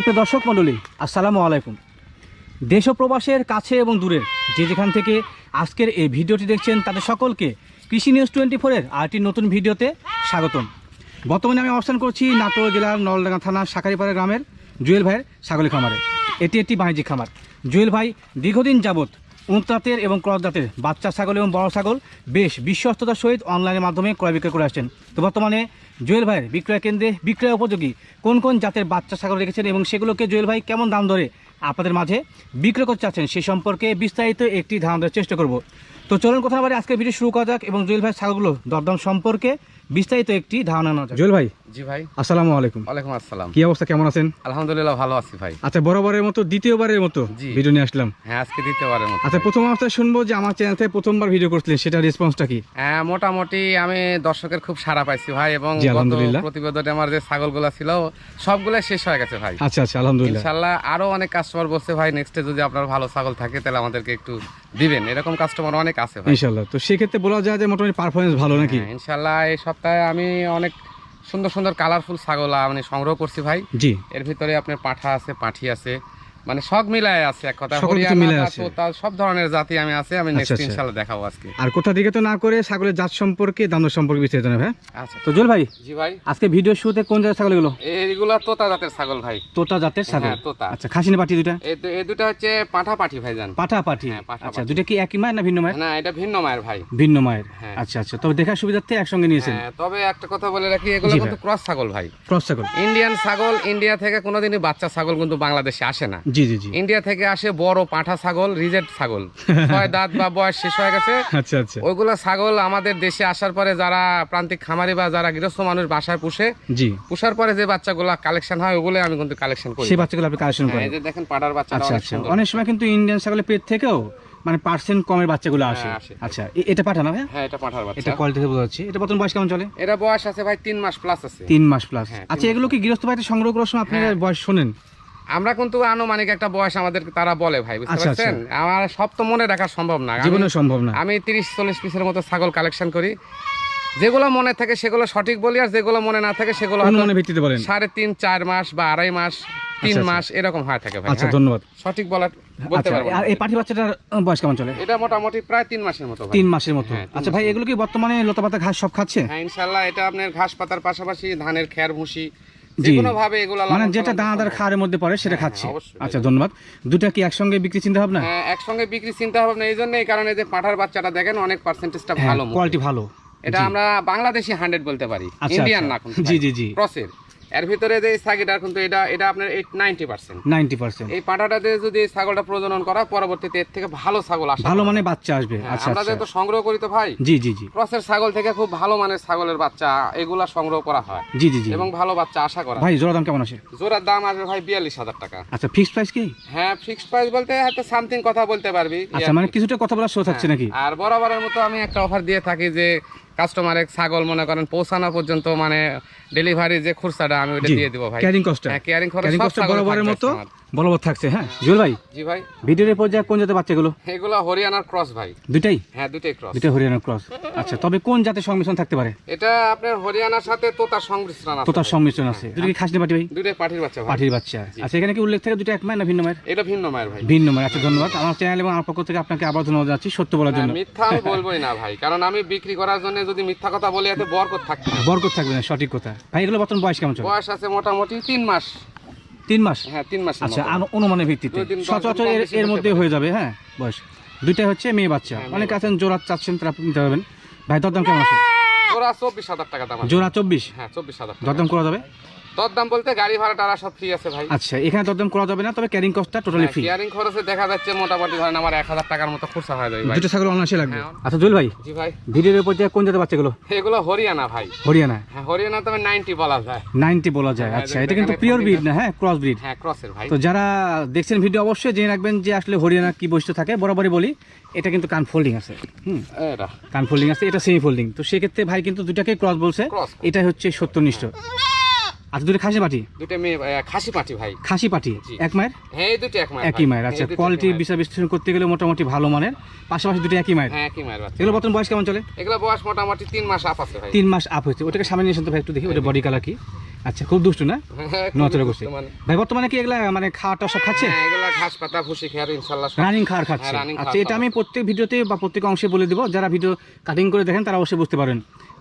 সুপ্রিয় দর্শক মণ্ডলী, আসসালামু আলাইকুম। দেশ প্রবাসের কাছে এবং দূরের যে যেখান থেকে আজকের এই ভিডিওটি দেখছেন, তাদের সকলকে কৃষি নিউজ টোয়েন্টি ফোরের আরেকটি নতুন ভিডিওতে স্বাগতম। বর্তমানে আমি অবস্থান করছি নাটোর জেলার নলডাঙ্গা থানার শাকারিপাড়া গ্রামের জুয়েল ভাইয়ের ছাগলি খামারে। এটি একটি বাণিজ্যিক খামার। জুয়েল ভাই, দীর্ঘদিন যাবৎ উন্তাতের এবং ক্রসদাতের বাচ্চা ছাগল এবং বড় ছাগল বেশ বিশ্বস্ততার সহিত অনলাইনের মাধ্যমে ক্রয় বিক্রয় করে আসছেন। তো বর্তমানে জুয়েল ভাইয়ের বিক্রয় কেন্দ্রে বিক্রয় উপযোগী কোন কোন জাতের বাচ্চা ছাগল রেখেছেন এবং সেগুলোকে জুয়েল ভাই কেমন দাম ধরে আপনাদের মাঝে বিক্রয় করতে চাচ্ছেন সেই সম্পর্কে বিস্তারিত একটি ধারণা দেওয়ার চেষ্টা করব। তো চলুন কথা বলে আজকে ভিডিও শুরু করা যাক এবং জুয়েল ভাই ছাগলগুলো দরদাম সম্পর্কে বিস্তারিত একটি ধারণা নেওয়া যাক। জুয়েল ভাই জি ভাই। আসসালামু আলাইকুম। ওয়ালাইকুম আসসালাম। কি অবস্থা? কেমন আছেন? আলহামদুলিল্লাহ ভালো আছি ভাই। আচ্ছা বরাবরের মতো দ্বিতীয়বারের মতো ভিডিও নিয়ে আসলাম। হ্যাঁ আজকে দিতে পারেন আচ্ছা প্রথম অবস্থায় শুনব যে আমার চ্যানেল থেকে প্রথমবার ভিডিও করছিলেন সেটা রেসপন্সটা কি? হ্যাঁ মোটামুটি আমি দর্শকের খুব সাড়া পাইছি ভাই এবং আলহামদুলিল্লাহ। প্রতিবেদনে আমার যে ছাগলগুলো ছিল সবগুলো শেষ হয়ে গেছে ভাই। আচ্ছা আচ্ছা আলহামদুলিল্লাহ। আরও অনেক কাস্টমার বলছে ভাই নেক্সটে যদি আপনার ভালো ছাগল থাকে তাহলে আমাদেরকে একটু দিবেন। এরকম কাস্টমার অনেক আছে ভাই। তো সেক্ষেত্রে বলা যায় যে মোটামুটি পারফরমেন্স ভালো নাকি? হ্যাঁ, ইনশাল্লাহ এই সপ্তাহে আমি অনেক সুন্দর সুন্দর কালারফুল ছাগল মানে সংগ্রহ করছি ভাই। জি। এর ভিতরে আপনার পাঠা আছে পাঠি আছে। মানে সব মিলায় আছে এক কথা। সকল হরিয়ানা মিলায় বা আছে। তোতা, সব ধরনের জাতি আমি আছে আমি আচ্ছা, নেক্সট আচ্ছা। ইনশাল্লাহ দেখাবো আজকে। আর কোথা থেকে তো না করে ছাগলের জাত সম্পর্কে দাম সম্পর্কে বিস্তারিত নেবে হ্যাঁ? আচ্ছা। তো জল ভাই জি ভাই। আজকে ভিডিও শুরুতে কোন জাতের ছাগলগুলো এইগুলো তোতা জাতের ছাগল ভাই। তোতা জাতের ছাগল? হ্যাঁ, তোতা। আচ্ছা খাসিনা পাটি দুটা এই দুটো হচ্ছে পাঠা পাঠি ভাই জান পাঠা? পাটি হ্যাঁ, আচ্ছা। দুটা কি একই মায়ের না ভিন্ন মায়ের? না এটা ভিন্ন মায়ের ভাই। ভিন্ন মায়ের। হ্যাঁ। আচ্ছা আচ্ছা তবে দেখার সুবিধার্থে একসঙ্গে নিয়েছেন। হ্যাঁ, তবে একটা কথা বলে রাখি এগুলো কিন্তু ক্রস ছাগল ভাই। ক্রস ছাগল। ইন্ডিয়ান ছাগল ইন্ডিয়া থেকে কোনোদিনই বাচ্চা ছাগল কিন্তু বাংলাদেশে আসে না। জি জি জি। ইন্ডিয়া থেকে আসে বড় পাঠা ছাগল রিজেক্ট ছাগল। ছয় দাঁত বা বয়স শেষ হয়ে গেছে। আচ্ছা আচ্ছা। ওইগুলো ছাগল আমাদের দেশে আসার পরে যারা প্রান্তিক খামারি বা যারা গৃহস্থ মানুষ বাসায় পুষে জি। পুষার পরে যে বাচ্চাগুলো কালেকশন হয় ওগুলো আমি কিন্তু কালেকশন করি। সেই বাচ্চাগুলো আপনি কালেকশন হ্যাঁ, করেন। এই যে দেখেন পাড়ার বাচ্চাটা আচ্ছা অনেক আচ্ছা। অনেক সময় কিন্তু ইন্ডিয়ান ছাগলের পেট থেকেও মানে পার্সেন্ট কমের বাচ্চাগুলো আসে হ্যাঁ, আসে। আচ্ছা এটা পাঠানো ভাই হ্যাঁ এটা পাঠার বাচ্চা। এটা কোয়ালিটি বোঝা যাচ্ছে। এটা বর্তমান বয়স কেমন চলে? এটা বয়স আছে ভাই তিন মাস প্লাস আছে। তিন মাস প্লাস হ্যাঁ, আচ্ছা এগুলো কি গৃহস্থ বাড়িতে সংগ্রহ করার সময় আপনি। বয়স শোনেন? আমরা কিন্তু আনুমানিক একটা বয়স আমাদের তারা বলে ভাই বুঝতে আচ্ছা, পারছেন? আমার সব তো মনে রাখা সম্ভব না। জীবনে সম্ভব না। আমি তিরিশ চল্লিশ পিসের মতো ছাগল কালেকশন করি। যেগুলো মনে থাকে সেগুলো সঠিক বলি আর যেগুলো মনে না থাকে সেগুলো অনুমানের ভিত্তিতে বলেন। সাড়ে তিন চার মাস বা আড়াই মাস তিন আচ্ছা, মাস এরকম হয়ে থাকে ভাই আচ্ছা হ্যাঁ। ধন্যবাদ। সঠিক বলার বলতে আচ্ছা পারব আর এই পাঠি বাচ্চাটার বয়স কেমন চলে? এটা মোটামুটি প্রায় তিন মাসের মতো তিন মাসের মতো। হ্যাঁ, আচ্ছা ভাই এগুলো কি বর্তমানে লতা পাতা ঘাস সব খাচ্ছে? হ্যাঁ ইনশাল্লাহ এটা আপনার ঘাস পাতার পাশাপাশি ধানের খের ভুসি জি। ভাবে এগুলা মানে যেটা পালন দানাদার খাওয়ার মধ্যে পড়ে সেটা হ্যাঁ, খাচ্ছে। আচ্ছা ধন্যবাদ। দুটা কি একসঙ্গে বিক্রি চিন্তা ভাবনা? হ্যাঁ, একসঙ্গে বিক্রি চিন্তা ভাবনা এই জন্য এই কারণে যে পাঠার বাচ্চাটা দেখেন অনেক পার্সেন্টেজটা হ্যাঁ ভালো কোয়ালিটি ভালো। এটা আমরা বাংলাদেশি হান্ড্রেড বলতে পারি আচ্ছা, ইন্ডিয়ান আচ্ছা। না জি, জি, জি। ক্রসের এর ভিতরে যে ছাগিটা কিন্তু এটা এটা আপনার নাইনটি পার্সেন্ট নাইনটি পার্সেন্ট এই পাটাটাতে যদি ছাগলটা প্রজনন করা পরবর্তীতে এর থেকে ভালো ছাগল আসে ভালো মানে বাচ্চা আসবে। হ্যাঁ, আচ্ছা আমরা আচ্ছা। যেহেতু সংগ্রহ করি তো ভাই জি জি জি। ক্রসের ছাগল থেকে খুব ভালো মানের ছাগলের বাচ্চা এগুলা সংগ্রহ করা হয়। জি জি জি। এবং ভালো বাচ্চা আশা করা। ভাই জোড়া দাম কেমন আছে জোড়ার দাম আসবে ভাই বিয়াল্লিশ হাজার টাকা। আচ্ছা ফিক্সড প্রাইস কি? হ্যাঁ ফিক্সড প্রাইস বলতে হয়তো সামথিং কথা বলতে পারবি। আচ্ছা মানে কিছুটা কথা বলার শো থাকছে নাকি? আর বরাবরের মতো আমি একটা অফার দিয়ে থাকি যে কাস্টমারের ছাগল মনে করেন পৌঁছানো পর্যন্ত মানে ডেলিভারি যে খুরসাটা আমি ওটা দিয়ে দিব ভাই। ক্যারিং কস্ট হ্যাঁ ক্যারিং খরচ সব বরাবরের মতো। বলবৎ থাকছে হ্যাঁ? জুয়েল ভাই জি ভাই। ভিডিওর পর্যায়ে কোন জাতের বাচ্চাগুলো? এগুলো হরিয়ানার ক্রস ভাই। দুটাই হ্যাঁ দুটোই ক্রস। দুটাই হরিয়ানার ক্রস। আচ্ছা তবে কোন জাতের সংমিশ্রণ থাকতে পারে? এটা আপনার হরিয়ানার সাথে তোতার সংমিশ্রণ আছে। তোতার। সংমিশ্রণ আছে। দুটো কি খাসনি পাটি ভাই? দুটোই পাঠির বাচ্চা ভাই। পাটির বাচ্চা। আচ্ছা এখানে কি উল্লেখ থাকে দুটো এক মায়ের না ভিন্ন মায়ের? এটা ভিন্ন মায়ের ভাই। ভিন্ন মায়ের। আচ্ছা ধন্যবাদ। আমার চ্যানেল এবং আমার পক্ষ থেকে আপনাকে আবার ধন্যবাদ যাচ্ছি সত্য বলার জন্য। হ্যাঁ, মিথ্যা আমি বলবোই না ভাই। কারণ আমি বিক্রি করার জন্য যদি মিথ্যা কথা বলি এতে বরকত থাকবে না। বরকত থাকবে না সঠিক কথা। ভাই এগুলো বর্তমান বয়স কেমন চলে? বয়স আছে মোটামুটি তিন মাস। তিন মাস? হ্যাঁ তিন মাস আচ্ছা অনুমানের ভিত্তিতে। সচরাচর এর মধ্যে হয়ে যাবে হ্যাঁ বয়স। দুইটাই হচ্ছে মেয়ে বাচ্চা। অনেক আছেন জোড়া চাচ্ছেন তারা নিতে পারবেন। ভাই দরদাম কেমন আছে? জোড়া চব্বিশ হাজার টাকা দাম জোড়া চব্বিশ? হ্যাঁ চব্বিশ হাজার দরদাম করা যাবে? দর দাম বলতে গাড়ি ভাড়া টাড়া সব ফ্রি আছে ভাই। আচ্ছা এখানে দরদাম করা যাবে না তবে ক্যারিং কস্টটা টোটালি ফ্রি কেয়ারিং খরচে দেখা যাচ্ছে মোটামুটি ধরেন আমার এক হাজার টাকার মতো খরচা হয়ে যাবে ভাই। দুটো ছাগল অনায়াসে লাগবে। হ্যাঁ। আচ্ছা জুয়েল ভাই জি ভাই। ভিডিওর উপর যে কোন জাতের বাচ্চাগুলো? এগুলো হরিয়ানা ভাই। হরিয়ানা। হ্যাঁ হরিয়ানা তবে নাইনটি বলা যায়। নাইনটি বলা যায় হ্যাঁ, আচ্ছা এটা কিন্তু পিওর ব্রিড না হ্যাঁ ক্রস ব্রিড হ্যাঁ ক্রসের ভাই। তো যারা দেখছেন ভিডিও অবশ্যই জেনে রাখবেন যে আসলে হরিয়ানা কি বৈশিষ্ট্য থাকে। বরাবরই বলি এটা কিন্তু কান ফোল্ডিং আছে হুম। এটা। কান ফোল্ডিং আছে এটা সেমি ফোল্ডিং তো সেক্ষেত্রে ভাই কিন্তু দুটাকে ক্রস বলছে। Cross। এটা হচ্ছে সত্যনিষ্ঠ আচ্ছা দুটো খাসি পাটি দুটো মেয়ে খাসি পাটি ভাই। খাসি পাটি এক মায়ের? হ্যাঁ এই দুটো এক মায়ের একই মায়ের আচ্ছা মায়ের। বিচার বিশ্লেষণ করতে গেলে মোটামুটি ভালো মানের পাশাপাশি দুটো একই মায়ের। হ্যাঁ একই মায়ের এগুলো বর্তমান বয়স কেমন চলে? এগুলো বয়স মোটামুটি তিন মাস আপ আছে ভাই। তিন মাস আপ হয়েছে। ওটাকে সামনে নিয়ে তো ভাই একটু দেখি ওটা বডি কালার কি? আচ্ছা খুব দুষ্টু না? হ্যাঁ, করছে মানে। ভাই বর্তমানে কি এগুলা মানে খাওয়াটা সব খাচ্ছে? হ্যাঁ এগুলো ঘাস পাতা ভুসি খেয়ার ইনশাল্লাহ রানিং খাওয়ার খাচ্ছে। হ্যাঁ, আচ্ছা এটা আমি প্রত্যেক ভিডিওতে বা প্রত্যেক অংশে বলে দেবো। যারা ভিডিও কাটিং করে দেখেন তারা অবশ্যই বুঝতে পারেন।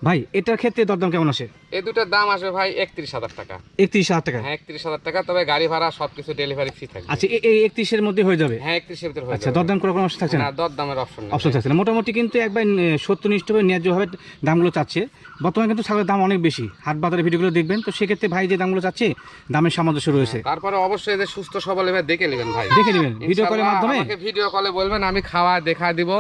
ভাই এটার ক্ষেত্রে দরদাম কেমন আসে? এই দুটোর দাম আসবে ভাই একত্রিশ হাজার টাকা। একত্রিশ হাজার টাকা? হ্যাঁ একত্রিশ হাজার টাকা তবে গাড়ি ভাড়া সবকিছু ডেলিভারি ফ্রি থাকবে। আচ্ছা এই একত্রিশের মধ্যে হয়ে যাবে? হ্যাঁ একত্রিশের ভিতরে হয়ে আচ্ছা দরদাম করার কোনো অপশন থাকছে না? দরদামের দর দামের অপশন অপশন থাকছে না। মোটামুটি কিন্তু একবার সত্যনিষ্ঠভাবে ন্যায্যভাবে দামগুলো চাচ্ছে। বর্তমানে কিন্তু ছাগলের দাম অনেক বেশি। হাট বাজারের ভিডিওগুলো দেখবেন। তো সেক্ষেত্রে ভাই যে দামগুলো চাচ্ছে দামের সামঞ্জস্য রয়েছে। তারপরে অবশ্যই এদের সুস্থ সবল এবার দেখে নেবেন ভাই। দেখে নেবেন। ভিডিও কলের মাধ্যমে? ভিডিও কলে বলবেন আমি খাওয়া দেখা দিব।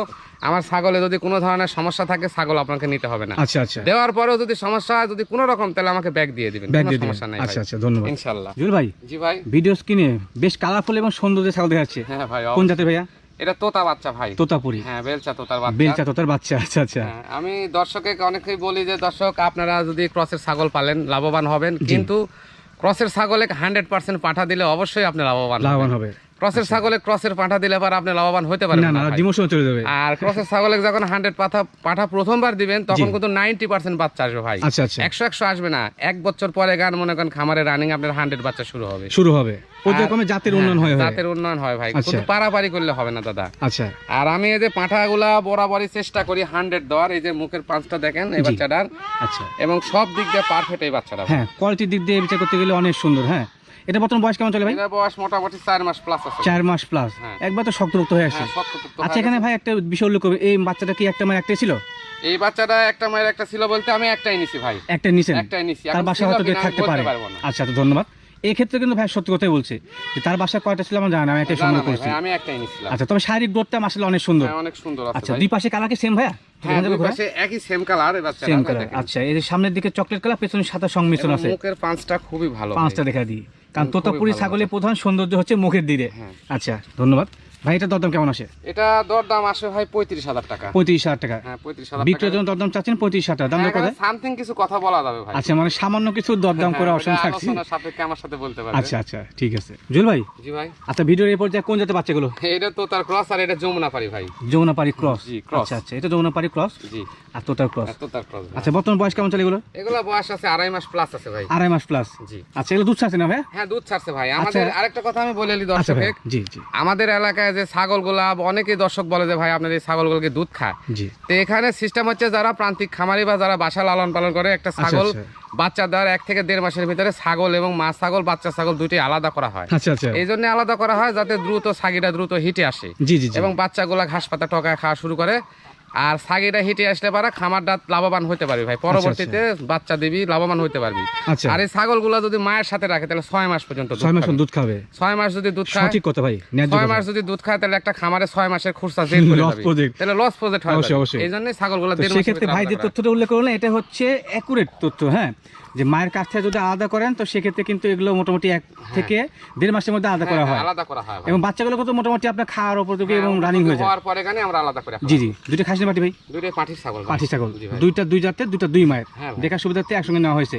আমার ছাগলে যদি কোনো ধরনের সমস্যা থাকে ছাগল আপনাকে নিতে হবে না। আচ্ছা আচ্ছা। দেওয়ার পরেও যদি সমস্যা হয় যদি কোনো রকম তাহলে আমাকে ব্যাগ দিয়ে দিবেন। ব্যাগ দিয়ে সমস্যা নাই আচ্ছা আচ্ছা ধন্যবাদ। ইনশাল্লাহ। জুল ভাই জি ভাই। ভিডিও স্ক্রিনে বেশ কালারফুল এবং সৌন্দর্য ছাগল দেখাচ্ছে। হ্যাঁ ভাই কোন জাতের ভাইয়া? এটা তোতা বাচ্চা ভাই। তোতাপুরি। হ্যাঁ বেলচা তোতার বাচ্চা। বেলচা তোতার বাচ্চা আচ্ছা আচ্ছা। হ্যাঁ, আমি দর্শকে অনেকেই বলি যে দর্শক আপনারা যদি ক্রসের ছাগল পালেন লাভবান হবেন। কিন্তু ক্রসের ছাগলে হান্ড্রেড পার্সেন্ট পাঠা দিলে অবশ্যই আপনি লাভবান লাভবান হবে। ক্রসের ছাগলে ক্রসের পাঠা দিলে পর আপনি লাভবান হতে পারবেন না না ডিমোশন চলে যাবে। আর ক্রসের ছাগলে যখন হান্ড্রেড পাঠা পাঠা প্রথমবার দিবেন তখন। কিন্তু নাইনটি পার্সেন্ট বাচ্চা আসবে ভাই। আচ্ছা আচ্ছা। একশো একশো আসবে না। এক বছর পরে গান মনে করেন খামারে রানিং আপনার হান্ড্রেড বাচ্চা শুরু হবে। শুরু হবে। পর্যায়ক্রমে জাতের উন্নয়ন হয় হ্যাঁ, হয় জাতের উন্নয়ন হয় ভাই। আচ্ছা। শুধু পারাপারি করলে হবে না দাদা। আচ্ছা। আর আমি এই যে পাঁঠাগুলা বরাবরই চেষ্টা করি হান্ড্রেড দেওয়ার। এই যে মুখের পাঁচটা দেখেন এই। বাচ্চাটার। আচ্ছা। এবং সব দিক দিয়ে পারফেক্ট এই বাচ্চাটা হ্যাঁ কোয়ালিটির দিক দিয়ে বিচার করতে গেলে অনেক সুন্দর হ্যাঁ। এটা বর্তমান বয়স কেমন চলে ভাই? এটা বয়স মোটামুটি 4 মাস প্লাস আছে। 4 মাস প্লাস হ্যাঁ। একবার তো শক্তরুক্ত হয়ে আসে হ্যাঁ, শক্তপোক্ত আচ্ছা এখানে ভাই একটা বিষয় উল্লেখ করবে এই বাচ্চাটা কি একটা মায়ের একটাই ছিল? এই বাচ্চাটা একটা মায়ের একটা ছিল বলতে আমি একটাই নিছি ভাই। একটাই নিছেন? একটাই নিছি। তার বাসা হয়তো থাকতে পারে। আচ্ছা তো ধন্যবাদ। এই ক্ষেত্রে কিন্তু ভাই সত্যি কথাই বলছে যে তার বাসায় কয়টা ছিল আমার জানা আমি একটা সুন্দর সংগ্রহ করছি। আমি একটাই নিছিলাম। আচ্ছা তবে শারীরিক গ্রোথটা আসলে অনেক সুন্দর। হ্যাঁ, অনেক সুন্দর আছে আচ্ছা দুই পাশে কালার কি সেম ভাইয়া? হ্যাঁ একই সেম কালার এই সেম কালার। আচ্ছা এর সামনের দিকে চকলেট কালার পেছনে সাদা সংমিশ্রণ আছে। মুখের পাঁচটা খুবই ভালো পাঁচটা দেখা দিই। কারণ তোতাপুরি ছাগলের প্রধান সৌন্দর্য হচ্ছে মুখের দিকে। হ্যাঁ। আচ্ছা ধন্যবাদ। ভাই এটা দরদাম কেমন আসে? এটা দর দাম আসে ভাই পঁয়ত্রিশ হাজার টাকা। পঁয়ত্রিশ হাজার টাকা। হ্যাঁ পঁয়ত্রিশ হাজার বিক্রয়ের জন্য দরদাম চাচ্ছেন পঁয়ত্রিশ হাজার টাকা। দাম দর করে সামথিং কিছু কথা বলা যাবে ভাই। আচ্ছা মানে সামান্য কিছু দরদাম করে হ্যাঁ, অপশন ওটা থাকছে। সাপেক্ষে আমার সাথে বলতে পারবে। আচ্ছা আচ্ছা ঠিক আছে। জুল ভাই জি ভাই। আচ্ছা ভিডিওর এই পর্যায়ে কোন জাতের বাচ্চাগুলো? এটা তো তার ক্রস আর এটা যমুনা পারি ভাই। যমুনাপাড়ি ক্রস। জি, cross। আচ্ছা আচ্ছা এটা যমুনাপাড়ি ক্রস? জি। আর তোতার ক্রস? তো তার ক্রস আচ্ছা বর্তমান বয়স কেমন চলে এগুলো? এগুলো বয়স আছে আড়াই মাস প্লাস আছে ভাই। আড়াই মাস প্লাস জি। আচ্ছা এগুলো দুধ ছাড়ছে না ভাই? হ্যাঁ দুধ ছাড়ছে ভাই। আমাদের আরেকটা কথা আমি বলে দিই আচ্ছা দর্শক জি জি। আমাদের এলাকায় যে ছাগলগুলা অনেকেই দর্শক বলে যে ভাই আপনার এই ছাগলগুলোকে দুধ খায়? জি। তো এখানে সিস্টেম হচ্ছে যারা প্রান্তিক খামারি বা যারা বাসা লালন পালন করে একটা ছাগল আচ্ছা। বাচ্চা দেওয়ার এক থেকে দেড় মাসের ভিতরে ছাগল এবং মা ছাগল বাচ্চা ছাগল দুটি আলাদা করা হয়। আচ্ছা আচ্ছা। এই জন্য আলাদা করা হয় যাতে দ্রুত ছাগিটা দ্রুত হিটে আসে এবং বাচ্চাগুলা ঘাস পাতা টকায় খাওয়া শুরু করে। আর সাগিটা হেঁটে আসলে পারে খামারটা লাভবান হতে পারবি ভাই। পরবর্তীতে বাচ্চা দিবি লাভবান হতে পারবি। আচ্ছা। আর এই ছাগলগুলা যদি মায়ের সাথে রাখে তাহলে ছয় মাস পর্যন্ত ছয় মাস দুধ খাবে। ছয় মাস যদি দুধ খায় ঠিক কথা ভাই ছয় মাস যদি দুধ খায় তাহলে একটা খামারে ছয় মাসের খুরসা জেল করে যাবে। তাহলে লস প্রজেক্ট হয় অবশ্যই, এই জন্য ছাগলগুলো দেড় মাস ভাই যে তথ্যটা উল্লেখ করলেন এটা হচ্ছে অ্যাকুরেট তথ্য হ্যাঁ? যে মায়ের কাছ থেকে যদি আলাদা করেন তো সেক্ষেত্রে কিন্তু এগুলো মোটামুটি এক থেকে দেড় মাসের মধ্যে আলাদা করা হ্যাঁ, হয়। আলাদা করা হয় এবং বাচ্চাগুলোকে তো মোটামুটি আপনার খাওয়ার এবং হ্যাঁ, রানিং হয়ে যায়। পরে গানে আমরা আলাদা করে জি জি। দুটো খাসি পাটি ভাই? দুইটাই পাঠির ছাগল। পাঠি ছাগল। দুইটা দুই জাতের দুইটা দুই মায়ের। হ্যাঁ। দেখার সুবিধার্থে একসঙ্গে নেওয়া হয়েছে।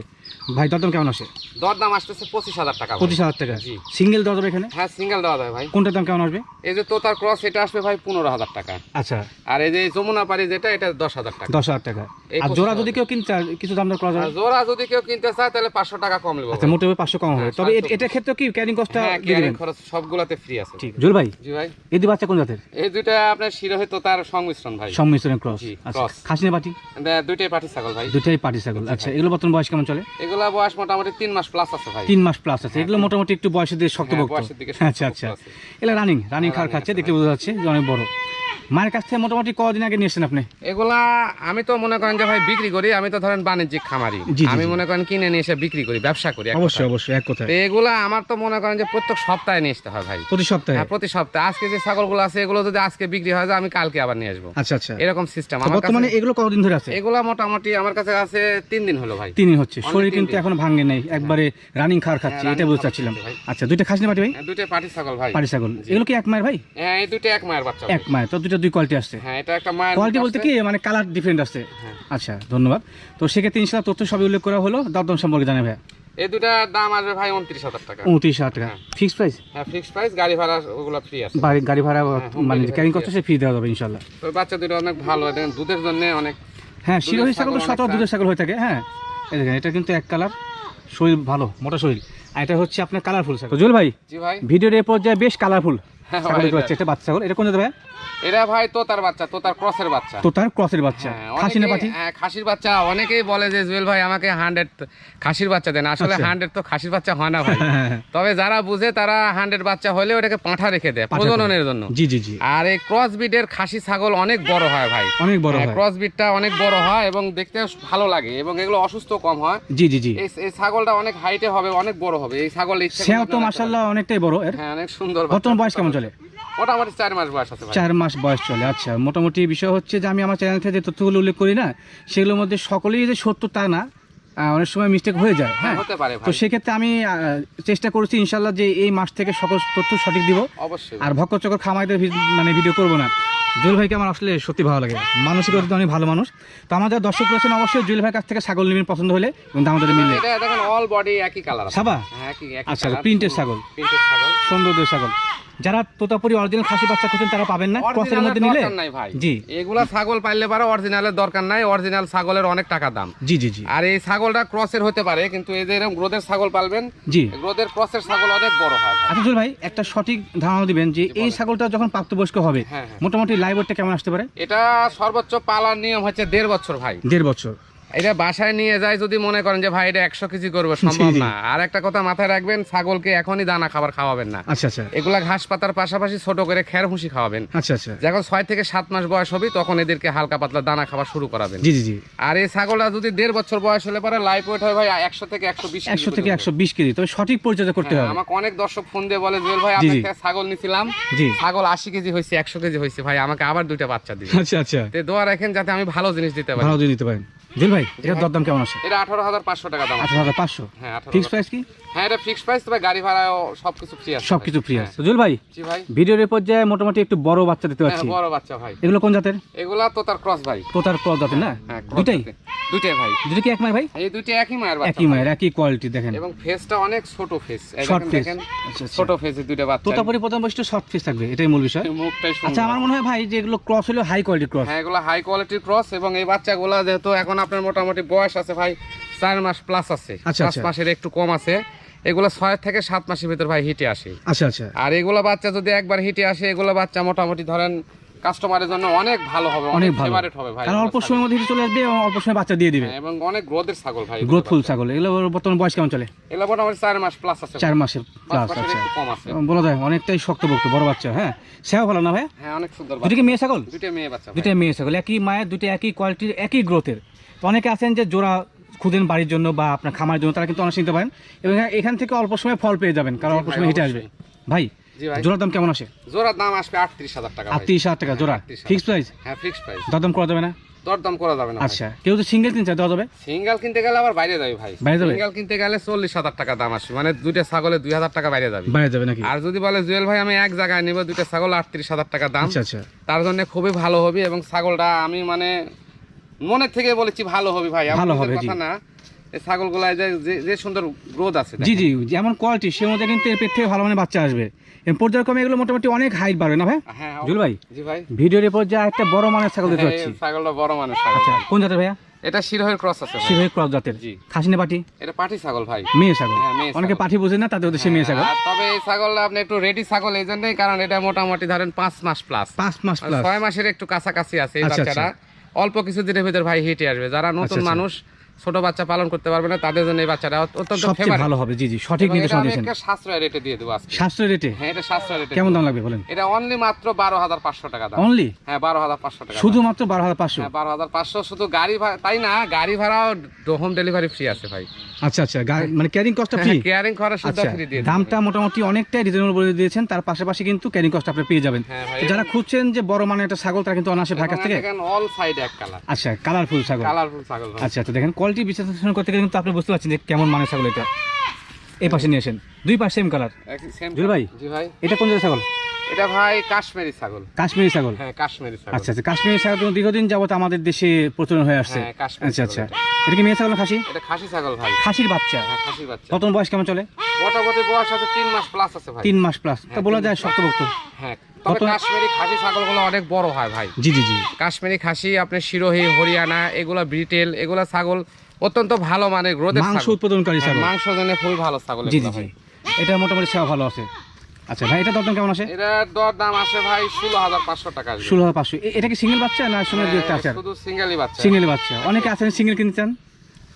ভাই দরদাম কেমন আসে? দর দাম আসতেছে পঁচিশ হাজার টাকা পঁচিশ হাজার টাকা। জি। সিঙ্গেল দরদাম এখানে? হ্যাঁ সিঙ্গেল দেওয়া যায় ভাই। কোনটার দাম কেমন আসবে? এই যে তোতার ক্রস এটা আসবে ভাই পনেরো হাজার টাকা। আচ্ছা। আর এই যে যমুনা পাড়ি যেটা এটা দশ হাজার টাকা। দশ হাজার টাকা। আর জোড়া যদি কেউ কিনতে চায়, কিছু দাম দর করা আর যাবে জোড়া যদি কেউ কিনতে চায় তাহলে পাঁচশো টাকা কম নেব আচ্ছা মোটামুটি পাঁচশো কম হবে। হ্যাঁ, তবে এ- সাতশো। এটার ক্ষেত্রে কি ক্যারিং কস্টটা হ্যাঁ দিয়ে খরচ সবগুলাতে ফ্রি আছে। ঠিক। জুল ভাই জি ভাই। এই দুই বাচ্চা কোন জাতের? এই দুইটা আপনার শিরোহে সংমিশ্রণ ভাই। সংমিশ্রণের ক্রস আচ্ছা। খাসিনা পাটি দুইটাই পাঠি ছাগল ভাই। দুটাই পাটি ছাগল। আচ্ছা এগুলো বর্তমান বয়স কেমন চলে? এগুলা বয়স মোটামুটি তিন মাস প্লাস আছে ভাই। তিন মাস প্লাস আছে। এগুলো মোটামুটি একটু বয়সের দিকে শক্তপোক্ত। বয়সের আচ্ছা আচ্ছা। এগুলো রানিং রানিং খাওয়ার খাচ্ছে দেখলে বোঝা যাচ্ছে যে অনেক বড়। মায়ের কাছ থেকে মোটামুটি কদিন আগে নিয়েছেন আপনি? এগুলা আমি তো মনে করেন যে ভাই বিক্রি করি আমি তো ধরেন বাণিজ্যিক খামারি। আমি মনে করেন কিনে নিয়ে এসে বিক্রি করি ব্যবসা করি অবশ্যই অবশ্যই এক কথায়। তো এগুলা আমার তো মনে করেন যে প্রত্যেক সপ্তাহে নিয়ে আসতে হয় ভাই। প্রতি সপ্তাহে? হ্যাঁ প্রতি সপ্তাহে। আজকে যে ছাগলগুলো আছে এগুলো যদি আজকে বিক্রি হয় আমি কালকে আবার নিয়ে আসব। আচ্ছা আচ্ছা। এরকম সিস্টেম আমার বর্তমানে এগুলো কতদিন ধরে আছে? এগুলা মোটামুটি আমার কাছে আছে তিন দিন হলো ভাই। তিনই হচ্ছে। শরীর কিন্তু এখন ভাঙ্গে নেই। একবারে রানিং খাওয়ার খাচ্ছে হ্যাঁ, এটা বুঝতে চাচ্ছিলাম। আচ্ছা দুইটা খাসিনা পাটি ভাই? হ্যাঁ, দুইটাই পাটি ছাগল ভাই। পাটি ছাগল। এগুলো কি এক মায়ের ভাই হ্যাঁ এই দুইটা এক মায়ের বাচ্চা এক মায়ের। তো দুইটা দুই কোয়ালিটি আসছে। হ্যাঁ এটা একটা মায়ের কোয়ালিটি বলতে কি মানে কালার ডিফারেন্ট আছে হ্যাঁ। আচ্ছা ধন্যবাদ। তো সেক্ষেত্রে ইনশাল্লাহ তথ্য সবই উল্লেখ করা হলো। দরদাম সম্পর্কে জানে ভাইয়া। এই দুটার দাম আসবে ভাই উনত্রিশ হাজার টাকা। উনত্রিশ হাজার টাকা। হ্যাঁ। ফিক্সড প্রাইস হ্যাঁ ফিক্সড প্রাইস গাড়ি ভাড়া ওগুলো ফ্রি আছে। বাড়ি গাড়ি ভাড়া মানে delivery ক্যারিং করতে সে ফ্রি দেওয়া যাবে ইনশাল্লাহ তো বাচ্চা দুটো অনেক ভালো। দেখেন দুধের জন্য অনেক হ্যাঁ দুধের শিরোহী ছাগল তো ছাগল দুধের ছাগল হয়ে থাকে হ্যাঁ। এই দেখেন এটা কিন্তু এক কালার শরীর ভালো মোটা শরীর। আর এটা হচ্ছে আপনার কালারফুল ছাগল। জুয়েল ভাই জি ভাই। ভিডিওর এই পর্যায়ে বেশ কালারফুল হ্যাঁ ছাগল ভাই, একটা বাচ্চা ছাগল। এটা কোন জাতের ভাই এটা ভাই তোতার বাচ্চা তোতার ক্রসের বাচ্চা। তো তার ক্রসের বাচ্চা। হ্যাঁ, খাসি না হ্যাঁ, খাসির বাচ্চা। অনেকেই বলে যে জুয়েল ভাই আমাকে হান্ড্রেড খাসির বাচ্চা দেন। আসলে আচ্ছা। হান্ড্রেড তো খাসির বাচ্চা হয় না ভাই। হ্যাঁ, তবে যারা বুঝে তারা হান্ড্রেড বাচ্চা হলে ওটাকে পাঁঠা রেখে দেয় প্রজননের জন্য। জি জি জি। আর এই ক্রস বিডের খাসি ছাগল অনেক বড় হয় ভাই। অনেক বড় হয় ক্রস বিটটা অনেক বড় হয় এবং দেখতে ভালো লাগে এবং এগুলো অসুস্থ কম হয়। জি জি জি। এই ছাগলটা অনেক হাইটে হবে অনেক বড় হবে। এই ছাগল ইচ্ছে তো মাসাল্লাহ অনেকটাই বড়। এর হ্যাঁ অনেক সুন্দর বর্তমান বয়স কেমন চলে? মোটামুটি চার মাস বয়স আছে চার মাস বয়স চলে আচ্ছা। মোটামুটি বিষয় হচ্ছে যে আমি আমার চ্যানেল থেকে যে তথ্যগুলো উল্লেখ করি না সেগুলোর মধ্যে সকলেই যে সত্য তা না অনেক সময় মিস্টেক হয়ে যায় হ্যাঁ? হতে পারে তো সেক্ষেত্রে আমি চেষ্টা করছি ইনশাল্লাহ যে এই মাস থেকে সকল তথ্য সঠিক দিব। অবশ্যই। আর ভক্ত চকর খামাইতে মানে ভিডিও করব না। জুয়েল ভাইকে আমার আসলে সত্যি ভালো লাগে। মানসিকতা অনেক ভালো মানুষ। তো আমাদের দর্শক রয়েছেন অবশ্যই জুয়েল ভাইয়ের কাছ থেকে ছাগল নিবেন পছন্দ হলে এবং আমাদের দরে মিললে দেখেন অল বডি একই কালার সাবা? হ্যাঁ আচ্ছা প্রিন্টের ছাগল। প্রিন্টের ছাগল। সৌন্দর্যের ছাগল। যারা তোতাপুরি অরিজিনাল খাসি বাচ্চা খুঁজছেন তারা পাবেন না। ক্রসের মধ্যে নিলে? দরকার নাই ভাই। জি। এগুলা ছাগল পাইলে পারে অরিজিনালের দরকার নাই অরিজিনাল ছাগলের অনেক টাকা দাম। জি জি জি। আর এই ছাগলটা ক্রসের হতে পারে কিন্তু এই যে এরকম গ্রোদের ছাগল পালবেন জি। গ্রোদের ক্রসের ছাগল অনেক বড় হয় আচ্ছা ভাই একটা সঠিক ধারণা দিবেন যে এই ছাগলটা যখন প্রাপ্তবয়স্ক হবে হ্যাঁ, হ্যাঁ। মোটামুটি লাইভ কেমন আসতে পারে? এটা সর্বোচ্চ পালার নিয়ম হচ্ছে দেড় বছর ভাই। দেড় বছর। এটা বাসায় নিয়ে যায় যদি মনে করেন যে ভাই এটা একশো কেজি করব সম্ভব না। আর একটা কথা মাথায় রাখবেন ছাগলকে এখনই দানা খাবার খাওয়াবেন না। আচ্ছা আচ্ছা। এগুলা ঘাস পাতার পাশাপাশি ছোট করে খের ভুসি খাওয়াবেন। আচ্ছা আচ্ছা। যখন ছয় থেকে সাত মাস বয়স হবে তখন এদেরকে হালকা পাতলা দানা খাবার শুরু করাবেন। জি জি আর এই ছাগলটা যদি দেড় বছর বয়স হলে পরে লাইফ ওয়েট হয় ভাই একশো থেকে একশো বিশ একশো থেকে একশো বিশ কেজি তবে সঠিক পরিচর্যা করতে হবে। আমাকে অনেক দর্শক ফোন দিয়ে বলে জুয়েল ভাই আপনার ছাগল নিছিলাম। ছাগল আশি কেজি হয়েছে একশো কেজি হয়েছে ভাই আমাকে আবার দুইটা বাচ্চা দিবে আচ্ছা আচ্ছা। তে দোয়া রাখেন যাতে আমি ভালো জিনিস দিতে পারি। ভালো দিয়ে নিতে পারেন। জুয়েল ভাই এটার দরদাম কেমন আছে? এটা আঠারো হাজার পাঁচশো টাকা দাম আছে। আঠারো হাজার পাঁচশো? হ্যাঁ ফিক্স প্রাইস কি? হ্যাঁ এটা ফিক্স প্রাইস তবে গাড়ি ভাড়াও সবকিছু ফ্রি আছে সব কিছু ফ্রি হ্যাঁ। আছে। ভাই জি ভাই। ভিডিওর পর্যায়ে মোটামুটি একটু বড় বাচ্চা দিতে হ্যাঁ পারছি বড় বাচ্চা ভাই। এগুলো কোন জাতের? এগুলা তো তার ক্রস ভাই। তোতার ক্রস জাতের না? হ্যাঁ cross দুটাই ভাই। দুটো কি এক মায়ের ভাই? এই দুইটা একই মায়ের বাচ্চা একই মায়ের একই কোয়ালিটি দেখেন। এবং ফেসটা অনেক ছোট ফেস শর্ট ফেস আচ্ছা আচ্ছা। ছোট ফেস দুইটা বাচ্চা। তোতাপুরি প্রথম বৈশিষ্ট্য শর্ট ফেস থাকবে। এটাই মূল বিষয়। আচ্ছা আমার মনে হয় ভাই যে এগুলো ক্রস হলো হাই কোয়ালিটি ক্রস হ্যাঁ এগুলো হাই কোয়ালিটির ক্রস এবং এই বাচ্চাগুলো যেহেতু এখন আপনার মোটামুটি বয়স আছে ভাই চার মাস প্লাস আছে। আচ্ছা, পাঁচ আচ্ছা। মাসের একটু কম আছে। এগুলো ছয় থেকে সাত মাসের ভিতর ভাই হিটে আসে। আচ্ছা আচ্ছা। আর এগুলো বাচ্চা যদি একবার হিটে আসে এগুলো বাচ্চা মোটামুটি ধরেন কাস্টমারের জন্য অনেক ভালো হবে অনেক ভালো। হবে ভাই কারণ অল্প সময়ের মধ্যে চলে আসবে এবং অল্প সময় বাচ্চা দিয়ে দিবে। হ্যাঁ, এবং অনেক গ্রোথের ছাগল ভাই গ্রোথফুল ছাগল। এগুলো বর্তমান বয়স কেমন চলে? এগুলো মোটামুটি মাস প্লাস আছে মাসের প্লাস কম আছে। বলা যায় অনেকটাই শক্তপোক্ত বড় বাচ্চা হ্যাঁ? সেও ভালো না ভাই হ্যাঁ অনেক সুন্দর দুটো কি মেয়ে ছাগল? দুইটা মেয়ে বাচ্চা। দুটো মেয়ে ছাগল। একই মায়ের দুটো একই কোয়ালিটির একই গ্রোথের তো অনেকে আছেন যে জোড়া খুদেন বাড়ির জন্য বা আপনার খামারের জন্য তারা কিন্তু অনেক নিতে পারেন। এবং এখান থেকে অল্প সময় ফল পেয়ে যাবেন কারণ অল্প সময় হিটে আসবে। ভাই জোড়ার দাম কেমন আসে? জোড়ার দাম আসবে আটত্রিশ হাজার টাকা আটত্রিশ হাজার টাকা জোড়া? 38,000 ফিক্স প্রাইস হ্যাঁ ফিক্স প্রাইস দরদাম করা যাবে না? দরদাম করা যাবে না আচ্ছা কেউ তো সিঙ্গেল কিনছে দেওয়া যাবে? সিঙ্গেল কিনতে গেলে আবার বাইরে যাবে ভাই। বাইরে যাবে? সিঙ্গেল কিনতে গেলে চল্লিশ হাজার টাকা দাম আসবে। মানে দুইটা ছাগলে দুই হাজার টাকা বাইরে যাবে। বাইরে যাবে নাকি? আর যদি বলে জুয়েল ভাই আমি এক জায়গায় নিব দুইটা ছাগল আটত্রিশ হাজার টাকা দাম। আচ্ছা আচ্ছা। তার জন্য খুবই ভালো হবে এবং ছাগলটা আমি মানে মনের থেকে বলেছি ভালো হবে ভাই ভালো হবে, কথা না। এই যে যে- যে সুন্দর গ্রোথ আছে জি জি যেমন কোয়ালিটি সে মধ্যে কিন্তু এর পেট থেকে ভালো মানে বাচ্চা আসবে। পর্যায়ক্রমে এগুলো মোটামুটি অনেক হাইট বাড়বে না ভাই? হ্যাঁ জুল ভাই জি ভাই। ভিডিওর এ পর্যায়ে একটা বড় মানের ছাগল দিতে হ্যাঁ, ছাগলটা বড় মানুষ ছাগল আচ্ছা কোন জাতের ভাইয়া? এটা শিরোহের ক্রস আছে। ক্রস জাতের। জি। খাসি না পাটি? এটা পাটি ছাগল ভাই। মেয়ে ছাগল। হ্যাঁ, অনেকে। বোঝে না তাদের মেয়ে ছাগল। তবে এই ছাগলটা আপনি একটু রেডি ছাগল এই জন্যই কারণ এটা মোটামুটি ধরেন পাঁচ মাস প্লাস পাঁচ মাস প্লাস ছয় মাসের একটু কাছাকাছি আছে এই বাচ্চাটা। অল্প কিছু দিনের ভিতর ভাই হিটে আসবে যারা নতুন আচ্ছা। মানুষ ছোট বাচ্চা পালন করতে পারবে না তাদের জন্য এই বাচ্চাটা অত্যন্ত সবচেয়ে ভালো হবে জি জি সঠিক নির্দেশনা দিয়েছেন। সাশ্রয় রেটে দিয়ে দেবো আজকে। সাশ্রয় রেটে হ্যাঁ এটা সাশ্রয় রেটে কেমন দাম লাগবে বলেন? এটা অনলি মাত্র বারো হাজার পাঁচশো টাকা দাম। অনলি হ্যাঁ বারো হাজার পাঁচশো টাকা দাম। শুধুমাত্র বারো হাজার পাঁচশো? হ্যাঁ বারো হাজার পাঁচশো শুধু গাড়ি ভাড়া তাই না? গাড়ি ভাড়াও হোম ডেলিভারি ফ্রি আছে ভাই। আচ্ছা আচ্ছা মানে ক্যারিং কস্টটা ফ্রি কেয়ারিং খরচ আচ্ছা ফ্রি দিয়ে দামটা মোটামুটি অনেকটাই রিজনেবল বলে দিয়েছেন তার পাশাপাশি কিন্তু ক্যারিং কস্ট আপনি পেয়ে যাবেন। হ্যাঁ যারা খুঁজছেন যে বড় মানে একটা ছাগল তারা কিন্তু অনায়াসে ভাই কাছ থেকে অল সাইড এক কালার আচ্ছা কালারফুল ছাগল। কালারফুল ছাগল আচ্ছা তো দেখেন কোয়ালিটি বিশ্লেষণ করতে গেলে কিন্তু আপনি বুঝতে পারছেন যে কেমন মানের ছাগল এটা। এই পাশে নিয়ে আসেন। দুই পাশ সেম কালার দুই ভাই? ভাই। এটা কোন জায়গায় ছাগল? এটা ভাই কাশ্মীরি ছাগল। কাশ্মীরি ছাগল? হ্যাঁ কাশ্মীরি ছাগল। আচ্ছা আচ্ছা কাশ্মীরি ছাগল তো দীর্ঘদিন যাবত আমাদের দেশে প্রচলন হয়ে আসছে। হ্যাঁ, আচ্ছা আচ্ছা। এটা। কি মেয়ে ছাগল খাসি? এটা খাসি ছাগল ভাই। খাসির বাচ্চা। হ্যাঁ খাসি বাচ্চা। নতুন বয়স কেমন চলে? মোটামুটি বয়স আছে তিন মাস প্লাস আছে ভাই। তিন মাস প্লাস তা হ্যাঁ, বলা যায় শক্তভক্ত হ্যাঁ তবে কাশ্মীরি খাসি ছাগলগুলো অনেক বড় হয় ভাই। জি জি জি। কাশ্মীরি খাসি শিরোহী হরিয়ানা এগুলো ব্রিটেল এগুলো ছাগল অত্যন্ত ভালো মাংস উৎপাদনকারী হ্যাঁ, ছাগল। মাংস জন্য খুবই ভালো ছাগল জি। এটা মোটামুটি সেবা ভালো আছে। আচ্ছা ভাই এটা দরদাম কেমন আছে এটার দর দাম আসে ভাই ষোলো হাজার পাঁচশো টাকা আসবে। ষোলো হাজার পাঁচশো। এটা কি সিঙ্গেল বাচ্চা না সঙ্গে দু একটা আছে হ্যাঁ, শুধু সিঙ্গেলই বাচ্চা। সিঙ্গেল বাচ্চা। অনেকে আছেন সিঙ্গেল কিনতে চান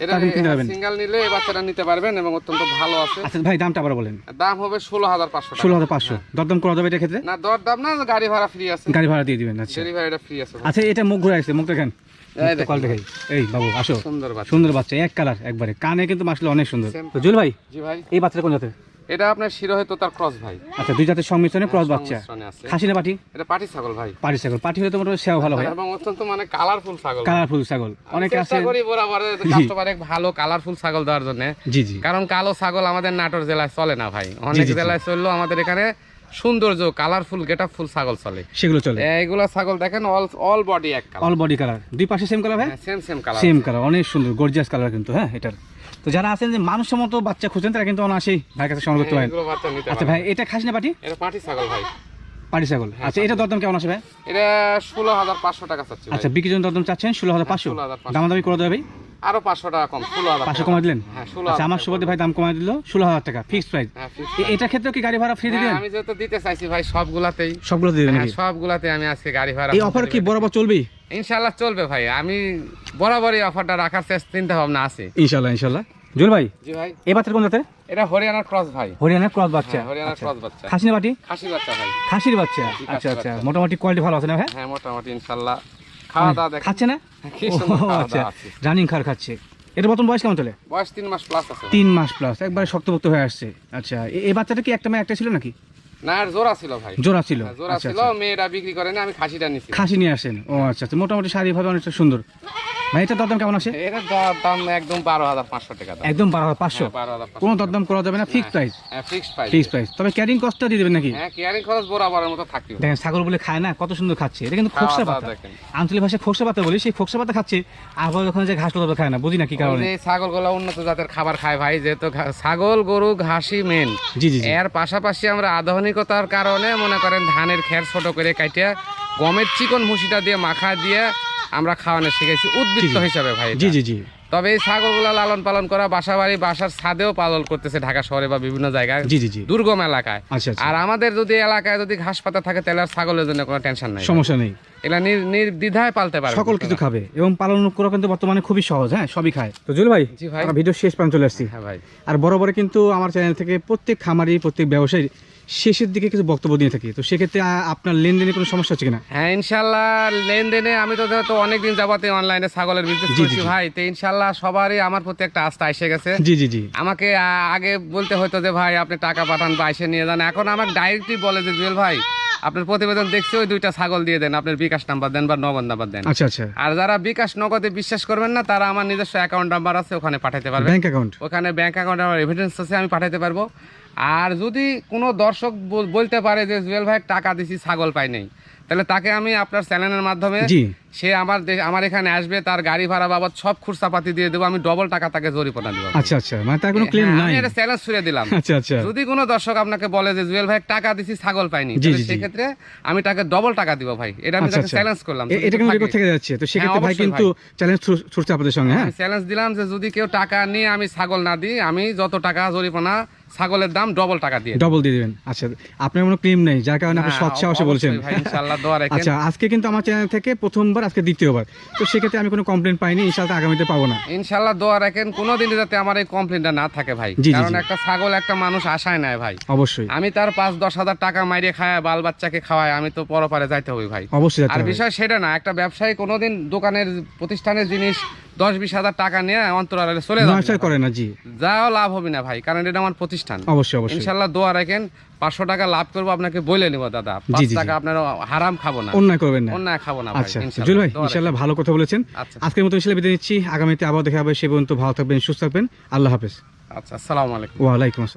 এটা কিনতে পারবেন। সিঙ্গেল নিলে এই বাচ্চাটা নিতে পারবেন এবং অত্যন্ত ভালো আছে। আচ্ছা ভাই দামটা আবার বলেন। দাম হবে ষোলো হাজার পাঁচশো টাকা। ষোলো হাজার পাঁচশো। দরদাম করা যাবে এটার ক্ষেত্রে? না দর দাম না গাড়ি ভাড়া ফ্রি আছে। গাড়ি ভাড়া দিয়ে দিবেন আচ্ছা। ডেলিভারিটা ফ্রি আছে। আচ্ছা এটা মুখ ঘুরে আসছে মুখ দেখেন। এই কল দেখাই। এই বাবু আসো। সুন্দর বাচ্চা। সুন্দর বাচ্চা এক কালার একবারে। কানে কিন্তু মাসলে অনেক সুন্দর। জুল ভাই জি ভাই। এই বাচ্চাটা কোন জাতের? এটা আপনার শিরোহে তো তার ক্রস ভাই। আচ্ছা দুই জাতের সংমিশ্রণে ক্রস বাচ্চা। খাসি না পাটি? এটা পাটি ছাগল ভাই। পাটি ছাগল। পাটি হলে তো মোটামুটি সেও ভালো হয়। এবং অত্যন্ত মানে কালারফুল ছাগল কালারফুল ছাগল। অনেকে আছে করি বরাবর কাস্টমারে ভালো কালারফুল ছাগল দেওয়ার জন্য। জি জি। কারণ কালো ছাগল আমাদের নাটোর জেলায় চলে না ভাই। অনেক। জেলায় চলল আমাদের এখানে সৌন্দর্য কালারফুল গেট ফুল ছাগল চলে। সেগুলো চলে। এইগুলা ছাগল দেখেন অল অল বডি এক কালার অল বডি কালার দুই পাশে সেম কালার ভাই? Same same colour same colour অনেক সুন্দর গর্জিয়াস কালার কিন্তু হ্যাঁ এটার। তো যারা আছেন যে মানুষের মতো বাচ্চা খুঁজছেন তারা কিন্তু অনাসেই ভাইয়ের কাছে সংগ্রহ করতে পারেন। বাচ্চা নিতে আচ্ছা ভাই এটা খাসি না পাটি? এটা পাটি ছাগল ভাই। পাটি ছাগল। আচ্ছা এটা দরদাম কেমন আছে ভাই? এটা ষোলো হাজার পাঁচশো টাকা চাচ্ছি আচ্ছা বিক্রির জন্য দরদাম চাচ্ছেন ষোলো হাজার পাঁচশো? 16,500 দামাদামি করে দেবে ভাই? আরও পাঁচশো টাকা কম ষোলো হাজার পাঁচশো। কমাই দিলেন? হ্যাঁ আচ্ছা আমার। সুবাদে ভাই দাম কমাই দিল ষোলো হাজার টাকা ফিক্সড প্রাইস হ্যাঁ, এটার ক্ষেত্রেও কি গাড়ি ভাড়া ফ্রি হ্যাঁ, দিবেন? আমি যেহেতু দিতে চাইছি ভাই সবগুলাতেই। সবগুলো দিবেন হ্যাঁ সবগুলাতে আমি আজকে গাড়ি ভাড়া এই অফার কি বরাবর চলবে ইনশাল্লাহ চলবে ভাই। আমি বরাবরই অফারটা রাখার চেষ্টা চিন্তা ভাবনা আছে। ইনশাল্লাহ ইনশাল্লাহ জুল ভাই জি ভাই। এই বাচ্চার কোন জাতের? এটা হরিয়ানার ক্রস ভাই। হরিয়ানার ক্রস বাচ্চা। হ্যাঁ, হরিয়ানার আচ্ছা। ক্রস বাচ্চা। খাসি না বাটি? খাসি বাচ্চা ভাই। খাসির বাচ্চা। আচ্ছা আচ্ছা। মোটামুটি কোয়ালিটি ভালো আছে না ভাই? হ্যাঁ মোটামুটি ইনশাল্লাহ খাওয়া দাওয়া দেখেন। খাচ্ছে না? কি সুন্দর আচ্ছা। রানিং খার খাচ্ছে। এটা বর্তমান বয়স কেমন চলে? বয়স তিন মাস প্লাস আছে। তিন মাস প্লাস একবারে শক্তপোক্ত হয়ে আসছে। আচ্ছা। এই বাচ্চাটা কি একটা মেয়ে একটা ছিল নাকি? না জোড়া ছিল ভাই। জোড়া ছিল? জোড়া ছিল মেয়েরা বিক্রি করে না আমি খাসিটা নিছি। খাসি নিয়ে আসেন। ও আচ্ছা আচ্ছা মোটামুটি শারীরিকভাবে অনেকটা সুন্দর। ভাই এটা দরদাম কেমন আছে? এটার দর- একদম বারো হাজার পাঁচশো টাকা একদম বারো হাজার পাঁচশো? বারো হাজার পাঁচশো কোনো দরদাম করা যাবে না fix price price fix price তবে ক্যারিং কস্টটা দিয়ে দেবেন নাকি? হ্যাঁ কেয়ারিং খরচ বরাবরের মতো থাকবে দেখেন ছাগল বলে খায় না কত সুন্দর খাচ্ছে। এটা কিন্তু খোকসা পাতা। আঞ্চলিক ভাষায় খোকসা পাতা বলি সেই খোকসা পাতা খাচ্ছে আবার ওখানে যে ঘাস খায় না বুঝি না কি কারণে। ওই যে ছাগলগুলো উন্নত জাতের খাবার খায় ভাই যেহেতু ছাগল গরু ঘাসি মেন জি জি এর পাশাপাশি আমরা আধুনিকতার কারণে মনে করেন ধানের খের ছোট করে কাটিয়ে গমের চিকন ভুসিটা দিয়ে মাখা দিয়ে আমরা খাওয়ানো শিখেছি উদ্বৃত্ত হিসাবে ভাই জি জি জি। তবে এই ছাগলগুলো লালন পালন করা বাসা বাড়ি বাসার ছাদেও পালন করতেছে ঢাকা শহরে বা বিভিন্ন জায়গায় জি জি জি। দুর্গম এলাকায়। আচ্ছা আচ্ছা। আর আমাদের যদি এলাকায় যদি ঘাস পাতা থাকে তাহলে আর ছাগলের জন্য কোনো টেনশন নাই সমস্যা নেই। এগুলা নির্দ্বিধায় পালতে পারবে। সকল কিছু খাবে এবং পালন করা কিন্তু বর্তমানে খুবই সহজ হ্যাঁ সবই খায়। তো জুল ভাই জি ভাই। ভিডিও শেষ পর্যন্ত চলে আসছি। হ্যাঁ ভাই। আর বরাবর কিন্তু আমার চ্যানেল থেকে প্রত্যেক খামারি প্রত্যেক ব্যবসায়ী শেষের দিকে কিছু বক্তব্য দিয়ে থাকি। তো সেক্ষেত্রে আপনার লেনদেনে কোনো সমস্যা হচ্ছে কিনা? হ্যাঁ ইনশাল্লাহ লেনদেনে আমি তো যেহেতু অনেকদিন যাবতে অনলাইনে ছাগলের বিজনেস করছি ভাই তো ইনশাল্লাহ সবারই আমার প্রতি একটা আস্থা এসে গেছে। জি জি জি। আমাকে আগে বলতে হতো যে ভাই আপনি টাকা পাঠান বা এসে নিয়ে যান। এখন আমাকে ডাইরেক্টলি বলে যে জুয়েল ভাই আপনার প্রতিবেদন দেখছি ওই দুইটা ছাগল দিয়ে দেন। আপনার বিকাশ নাম্বার দেন বা নগদ নাম্বার দেন। আচ্ছা আচ্ছা। আর যারা বিকাশ নগদে বিশ্বাস করবেন না তারা আমার নিজস্ব অ্যাকাউন্ট নাম্বার আছে ওখানে পাঠাতে পারবেন। ব্যাংক অ্যাকাউন্ট ওখানে ব্যাংক অ্যাকাউন্ট আমার এভিডেন্স আছে আমি পাঠাতে পারব। আর যদি কোনো দর্শক বলতে পারে যে জুয়েল ভাই টাকা দিছি ছাগল পাই নাই তাহলে তাকে আমি আপনার চ্যানেলের মাধ্যমে সে আমার আমার এখানে আসবে তার গাড়ি ভাড়া বাবদ সব খুরসাপাতি দিয়ে দেবো আমি ডবল টাকা তাকে জরিমানা দেবো। আচ্ছা আচ্ছা মানে তার কোনো ক্লেম হ্যাঁ, নাই। আমি এটা চ্যালেঞ্জ ছুড়ে দিলাম। আচ্ছা আচ্ছা। যদি কোনো দর্শক আপনাকে বলে যে জুয়েল ভাই টাকা দিছি ছাগল পাইনি জি। সেক্ষেত্রে আমি তাকে ডবল টাকা দিব ভাই। এটা আমি আচ্ছা, তাকে। চ্যালেঞ্জ করলাম এটা কিন্তু রেকর্ড থেকে যাচ্ছে? তো সেক্ষেত্রে ভাই কিন্তু চ্যালেঞ্জ ছুটছে আপনাদের সঙ্গে হ্যাঁ? চ্যালেঞ্জ দিলাম যে যদি কেউ টাকা নিয়ে আমি ছাগল না দিই আমি যত টাকা জরিমানা ছাগলের দাম ডবল টাকা দিয়ে ডবল দিয়ে দেবেন। আচ্ছা আপনার কোনো ক্লেম নেই যার কারণে আপনি হ্যাঁ, সৎ সাহসে বলছেন। ভাই, ইনশাআল্লাহ দোয়া রাখেন। আচ্ছা আজকে কিন্তু আমার চ্যানেল থেকে প্রথমবার আজকে দ্বিতীয়বার। তো সেক্ষেত্রে আমি কোনো কমপ্লেন পাইনি ইনশাল্লাহ আগামীতে পাবো না। ইনশাল্লাহ দোয়া রাখেন কোনোদিন যাতে আমার এই কমপ্লেনটা না থাকে ভাই। কারণ একটা ছাগল একটা মানুষ আশায় নেয় ভাই। অবশ্যই। আমি তার পাঁচ দশ হাজার টাকা মাইরে খায় বাল বাচ্চাকে খাওয়াই আমি তো পরপারে যাইতে হবে ভাই। অবশ্যই আর বিষয় সেটা না একটা ব্যবসায়ী কোনোদিন দোকানের প্রতিষ্ঠানের জিনিস দশ বিশ হাজার টাকা নিয়ে অন্তরালে চলে যাবে। করে না জি। যাও লাভ হবে না ভাই কারণ এটা আমার প্রতিষ্ঠান। অবশ্যই অবশ্যই। ইনশাল্লাহ দোয়া রাখেন পাঁচশো টাকা লাভ করব আপনাকে বলে নিব দাদা। পাঁচ। টাকা আপনার হারাম খাব না। অন্যায় করবেন না। অন্যায় খাব না আচ্ছা। জুল ভাই ইনশাল্লাহ ভালো কথা বলেছেন। আচ্ছা। আজকের মতো ইনশাল্লাহ বিদায় নিচ্ছি। আগামীতে আবার দেখা হবে সে পর্যন্ত ভালো থাকবেন সুস্থ থাকবেন। আল্লাহ হাফেজ। আচ্ছা আসসালামু আলাইকুম। ওয়ালাইকুম আসসালাম।